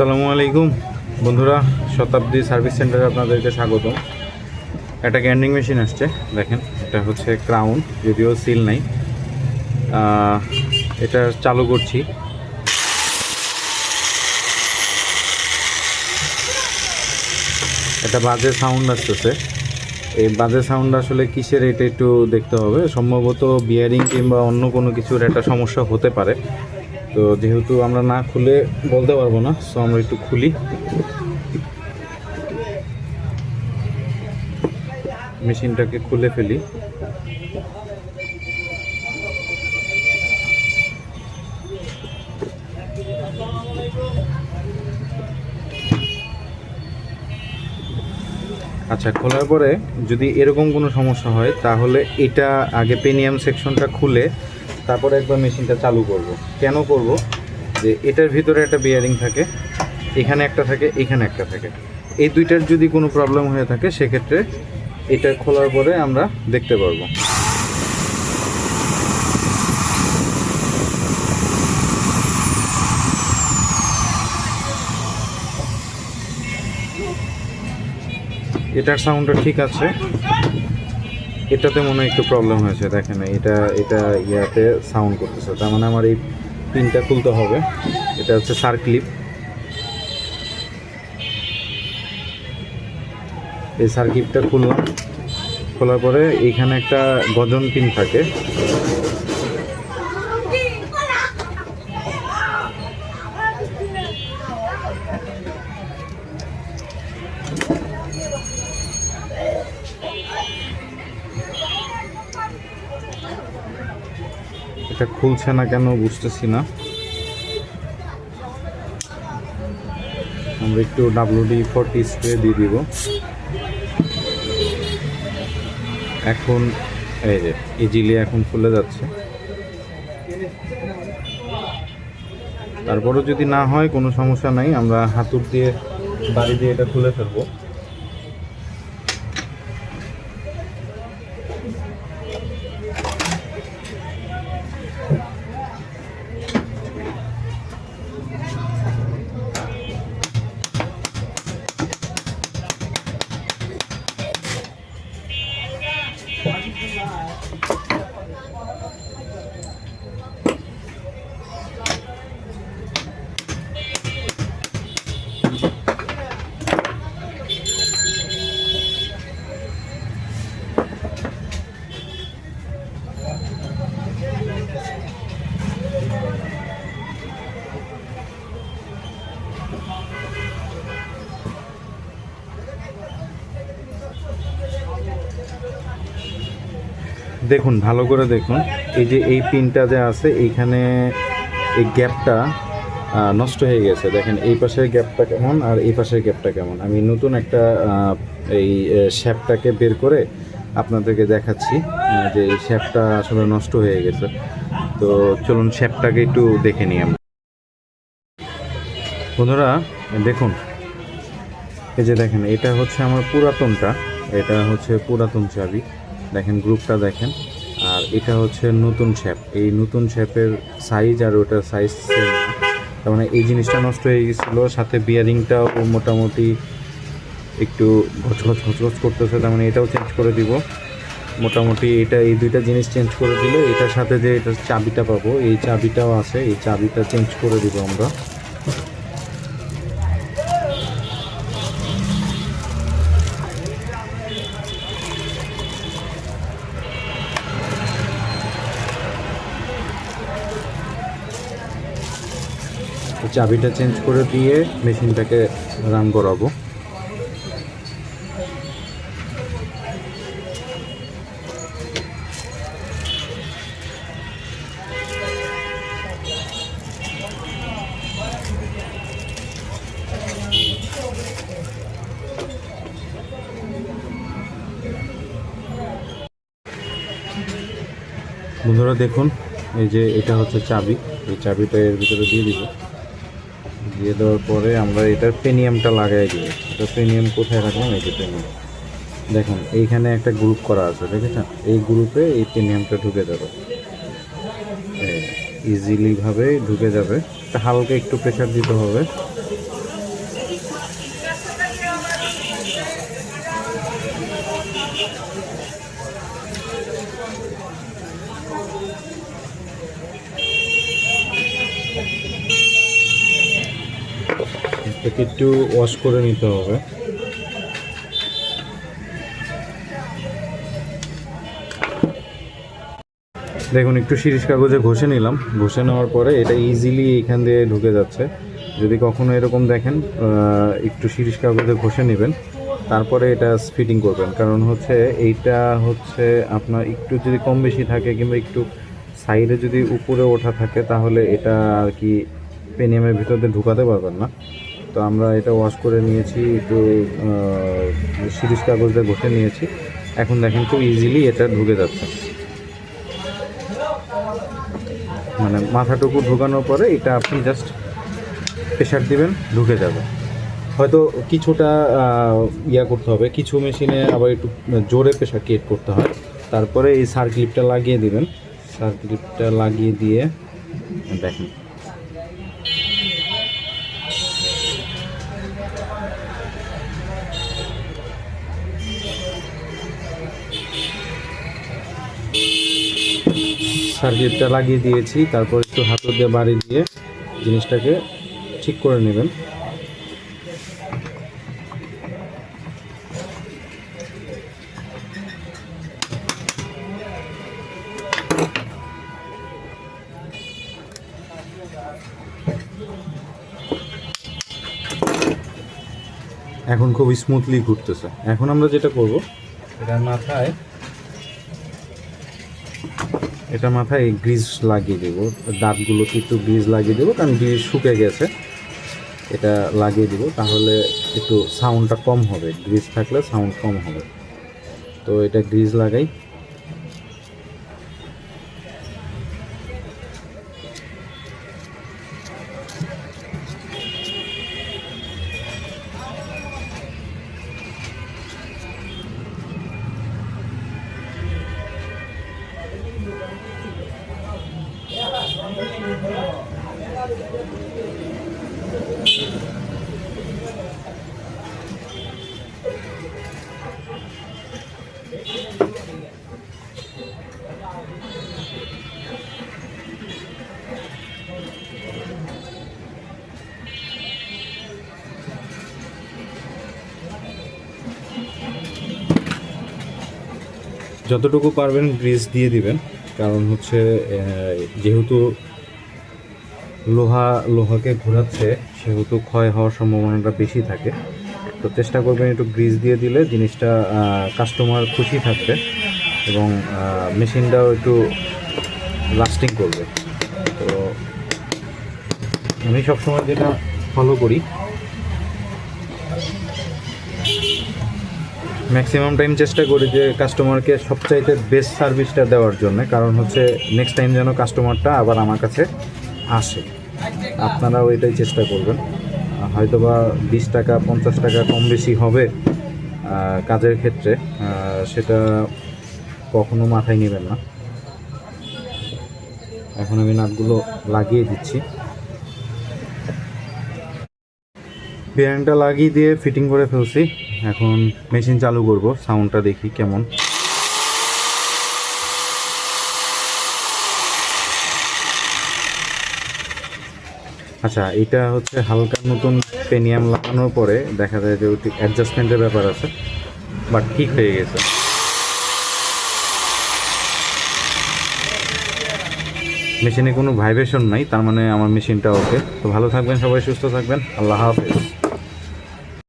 আসসালামু আলাইকুম। বন্ধুরা, শতাব্দী সার্ভিস সেন্টারে আপনাদেরকে স্বাগতম। একটা গ্যান্ডিং মেশিন আসছে, দেখেন, এটা হচ্ছে ক্রাউন, যদিও সিল নাই। এটা চালু করছি। একটা বাজে সাউন্ড আসতেছে। এই বাজে সাউন্ড আসলে কিসের এটা একটু দেখতে হবে। সম্ভবত বিয়ারিং কিংবা অন্য কোনো কিছুর একটা সমস্যা হতে পারে। তো যেহেতু আমরা না খুলে বলতে পারব না সো আমরা একটু খুলি। মেশিনটাকে খুলে ফেলি। আচ্ছা খোলার পরে যদি এরকম কোনো সমস্যা হয়, তাহলে এটা আগে পেনিয়াম সেকশনটা খুলে তারপরে একবার মেশিনটা চালু করব। কেন করব? যে এটার ভিতরে একটা বিয়ারিং থাকে, এখানে একটা থাকে, এখানে একটা থাকে। এই দুইটার যদি কোনো প্রবলেম হয়ে থাকে, সেক্ষেত্রে এটা খোলার পরে আমরা দেখতে পারব। এটার সাউন্ডটা ঠিক আছে। এটাতে মনে হয় একটু প্রবলেম হয়েছে, দেখেন এটা এটা ইয়াতে সাউন্ড করতেছে। তার মানে আমার এই পিনটা খুলতে হবে। এটা হচ্ছে সার্কলিপ এই সার্কিপটা খুললাম। খোলার পরে এইখানে একটা গজন পিন থাকে। এটা খুলছে না কেন বুঝতেছি না। আমরা একটু ডাব্লিউডি ফোরটি স্প্রে দিয়ে দিব। এখন, এই যে ইজিলি এখন খুলে যাচ্ছে। তারপরও যদি না হয়, কোনো সমস্যা নাই। আমরা হাতুর দিয়ে, বাড়ি দিয়ে এটা খুলে ফেলব। Pode pular. দেখুন, ভালো করে দেখুন। এই যে এই পিনটা যে আছে, এইখানে এই গ্যাপটা নষ্ট হয়ে গেছে। দেখেন, এই পাশের গ্যাপটা কেমন আর এই পাশের গ্যাপটা কেমন। আমি নতুন একটা এই শ্যাপটাকে বের করে আপনাদেরকে দেখাচ্ছি যে এই শ্যাপটা আসলে নষ্ট হয়ে গেছে। তো চলুন, শ্যাপটাকে একটু দেখে নিই আমরা। বন্ধুরা, দেখুন। এই যে দেখেন, এটা হচ্ছে আমার পুরাতনটা। এটা হচ্ছে পুরাতন চাবি। দেখেন, গ্রুপটা দেখেন। আর এটা হচ্ছে নতুন শ্যাপ এই নতুন শ্যাপের সাইজ আর ওটার সাইজ তার মানে এই জিনিসটা নষ্ট হয়ে গেছিল, সাথে বিয়ারিংটাও মোটামুটি একটু ঘচঘচ ঘচঘচ করতেছে। তার মানে এটাও চেঞ্জ করে দিব। মোটামুটি এটা, এই দুইটা জিনিস চেঞ্জ করে দিলে, এটার সাথে যে এটার চাবিটা পাবো, এই চাবিটাও আছে, এই চাবিটা চেঞ্জ করে দিব আমরা। চাবিটা চেঞ্জ করে দিয়ে মেশিনটাকে রান করাবো। বন্ধুরা দেখুন, এই যে এটা হচ্ছে চাবি। এই চাবিটা এর ভিতরে দিয়ে দিব। দিয়ে দেওয়ার পরে আমরা এটার পেনিয়ামটা লাগাই দিব এটা পেনিয়াম কোথায় রাখলাম? এই যে পেনিয়াম। দেখুন, এইখানে একটা গ্রুপ করা আছে, দেখেছেন? এই গ্রুপে এই পেনিয়ামটা ঢুকে যাবে। ইজিলিভাবে ঢুকে যাবে। হালকা একটু প্রেশার দিতে হবে। একে একটু ওয়াশ করে নিতে হবে। দেখুন, একটু শিরিষ কাগজে ঘষে নিলাম। ঘষে নেওয়ার পরে এটা ইজিলি এখান দিয়ে ঢুকে যাচ্ছে। যদি কখনো এরকম দেখেন একটু শিরিষ কাগজে ঘষে নেবেন। তারপরে এটা ফিটিং করবেন। কারণ হচ্ছে এইটা হচ্ছে আপনার একটু যদি কম বেশি থাকে কিংবা একটু সাইডে যদি উপরে ওঠা থাকে, তাহলে এটা আর কি পেনিয়ামের ভিতর ঢুকাতে পারবেন না। তো আমরা এটা ওয়াশ করে নিয়েছি, একটু শিরিষ কাগজ দিয়ে ঘষে নিয়েছি। এখন দেখেন খুব ইজিলি এটা ঢুকে যাচ্ছে। মানে মাথাটুকু ঢোকানোর পরে এটা আপনি জাস্ট প্রেশার দিবেন, ঢুকে যাবে। হয়তো কিছুটা ইয়া করতে হবে, কিছু মেশিনে আবার একটু জোরে প্রেশার ক্রিয়েট করতে হয়। তারপরে এই সারক্লিপটা লাগিয়ে দিবেন। সারক্লিপটা লাগিয়ে দিয়ে, দেখেন। সার্কিটটা লাগিয়ে দিয়েছি, তারপর একটু হাতল দিয়ে বাড়ি দিয়ে জিনিসটাকে ঠিক করে নেবেন। এখন খুব স্মুথলি ঘুরতেছে। এখন আমরা যেটা করব, এটার মাথায় এটা মাথায় গ্রিজ লাগিয়ে দেবো। দাঁতগুলোতে একটু গ্রিজ লাগিয়ে দেবো, কারণ গ্রিজ শুকে গেছে। এটা লাগিয়ে দেবো, তাহলে একটু সাউন্ডটা কম হবে। গ্রিজ থাকলে সাউন্ড কম হবে। তো এটা গ্রিজ লাগাই। যতটুকু পারবেন গ্রিজ দিয়ে দিবেন, কারণ হচ্ছে যেহেতু লোহা, লোহাকে ঘোরাচ্ছে, সেহেতু ক্ষয় হওয়ার সম্ভাবনাটা বেশি থাকে। তো চেষ্টা করবেন একটু গ্রিজ দিয়ে দিলে জিনিসটা কাস্টমার খুশি থাকবে এবং মেশিনটাও একটু লাস্টিং করবে। তো আমি সবসময় যেটা ফলো করি ম্যাক্সিমাম টাইম চেষ্টা করি যে কাস্টমারকে সবচাইতে বেস্ট সার্ভিসটা দেওয়ার জন্য, কারণ হচ্ছে নেক্সট টাইম যেন কাস্টমারটা আবার আমার কাছে আসে। আপনারাও এটাই চেষ্টা করবেন। হয়তো বা বিশ টাকা, পঞ্চাশ টাকা কম বেশি হবে কাজের ক্ষেত্রে সেটা কখনো মাথায় নেবেন না। এখন আমি নাটগুলো লাগিয়ে দিচ্ছি। বিয়ারিংটা লাগিয়ে দিয়ে ফিটিং করে ফেলছি। এখন মেশিন চালু করব সাউন্ডটা দেখি কেমন। আচ্ছা এটা হচ্ছে হালকা নতুন পেনিয়াম লাগানোর পরে দেখা যায় যে ওটি অ্যাডজাস্টমেন্টের ব্যাপার আছে বাট ঠিক হয়ে গেছে। মেশিনে কোনো ভাইব্রেশন নাই, তার মানে আমার মেশিনটা ওকে তো ভালো থাকবেন সবাই, সুস্থ থাকবেন। আল্লাহ হাফেজ।